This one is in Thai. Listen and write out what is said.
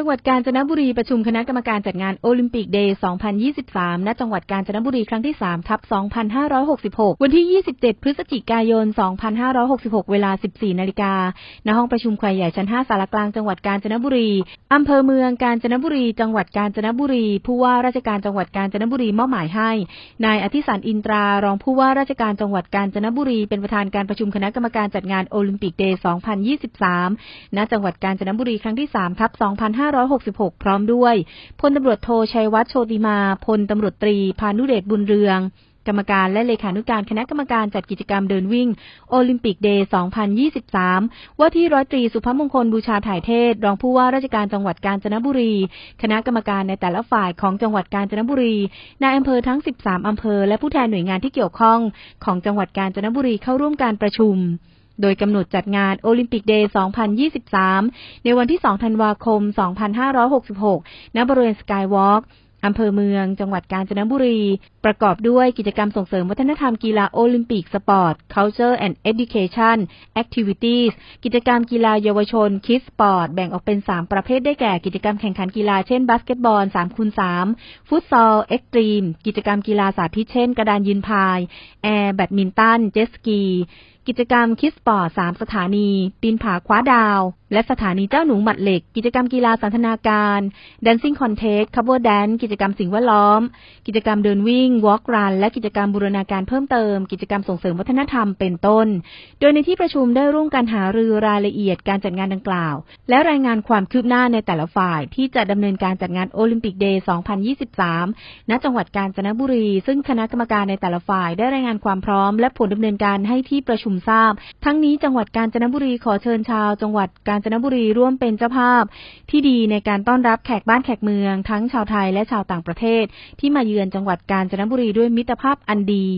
ังหวัดกาญจนบุรีประชุมคณะกรรมการจัดงานโอลิมปิกเดย์ 2023 ณ จังหวัดกาญจนบุรีครั้งที่ 3 ทับ 2566 วันที่ 27 พฤศจิกายน 2566 เวลา 14 นาฬิกา ณ ห้องประชุมแควใหญ่ชั้น 5 สารกลางจังหวัดกาญจนบุรี อำเภอเมืองกาญจนบุรี จังหวัดกาญจนบุรี ผู้ว่าราชการจังหวัดกาญจนบุรีมอบหมายให้ นายอธิสารอินตรารองผู้ว่าราชการจังหวัดกาญจนบุรี เป็นประธานการประชุมคณะกรรมการจัดงานโอลิมปิกเดย์ 2023 ณ จังหวัดกาญจนบุรีครั้งที่ 3 ทับ 2566พร้อมด้วยพลตำรวจโทชัยวัฒน์โชติมาพลตำรวจตรี พานุเดชบุญเรือง กรรมการและเลขานุการคณะกรรมการจัดกิจกรรมเดินวิ่ง โอลิมปิกเดย์ 2023 ว่าที่ร้อยตรีสุภมงคลบูชาถ่ายเทศ รองผู้ว่าราชการจังหวัดกาญจนบุรี คณะกรรมการในแต่ละฝ่ายของจังหวัดกาญจนบุรีนายอำเภอทั้ง 13 อำเภอ และผู้แทนหน่วยงานที่เกี่ยวข้องของจังหวัดกาญจนบุรีเข้าร่วมการประชุม โดยกำหนดจัดงานโอลิมปิกเดย์ 2023 ในวันที่ 2 ธันวาคม 2566 ณ บริเวณสกายวอล์กอำเภอเมือง จังหวัดกาญจนบุรี ประกอบด้วยกิจกรรมส่งเสริมวัฒนธรรมกีฬาโอลิมปิกสปอร์ต culture and education activities กิจกรรมกีฬาเยาวชน คิดสปอร์ต แบ่งออกเป็น 3 ประเภทได้แก่ กิจกรรมแข่งขันกีฬาเช่นบาสเกตบอล3คูณ3ฟุตซอล เอ็กตรีม กิจกรรมกีฬาสาธิตเช่น กระดานยืนพาย แอร์ แบดมินตัน เจสกีกิจกรรมคิดสปอร์ต3สถานี ปีนผาคว้าดาว และสถานีเจ้าหนูหมัดเหล็ก กิจกรรมกีฬาสันทนาการ Dancing Contest Cover Dance กิจกรรมสิ่งแวดล้อม กิจกรรมเดินวิ่ง Walk Run และกิจกรรมบูรณาการเพิ่มเติม กิจกรรมส่งเสริมวัฒนธรรมเป็นต้น โดยในที่ประชุมได้ร่วมกันหารือรายละเอียดการจัดงานดังกล่าว และรายงานความคืบหน้าในแต่ละฝ่าย ที่จะดำเนินการจัดงานโอลิมปิกเดย์ 2023 ณ จังหวัดกาญจนบุรี ซึ่งคณะกรรมการในแต่ละฝ่ายได้รายงานความพร้อม และผลดำเนินการให้ที่ประชุมมทราบ ทั้งนี้จังหวัดกาญจนบุรีขอเชิญชาว จังหวัดกาญจนบุรีร่วมเป็นเจ้าภาพ ที่ดีในการต้อนรับแขกบ้านแขกเมือง ทั้งชาวไทยและชาวต่างประเทศ ที่มาเยือนจังหวัดกาญจนบุรีด้วยมิตรภาพอันดี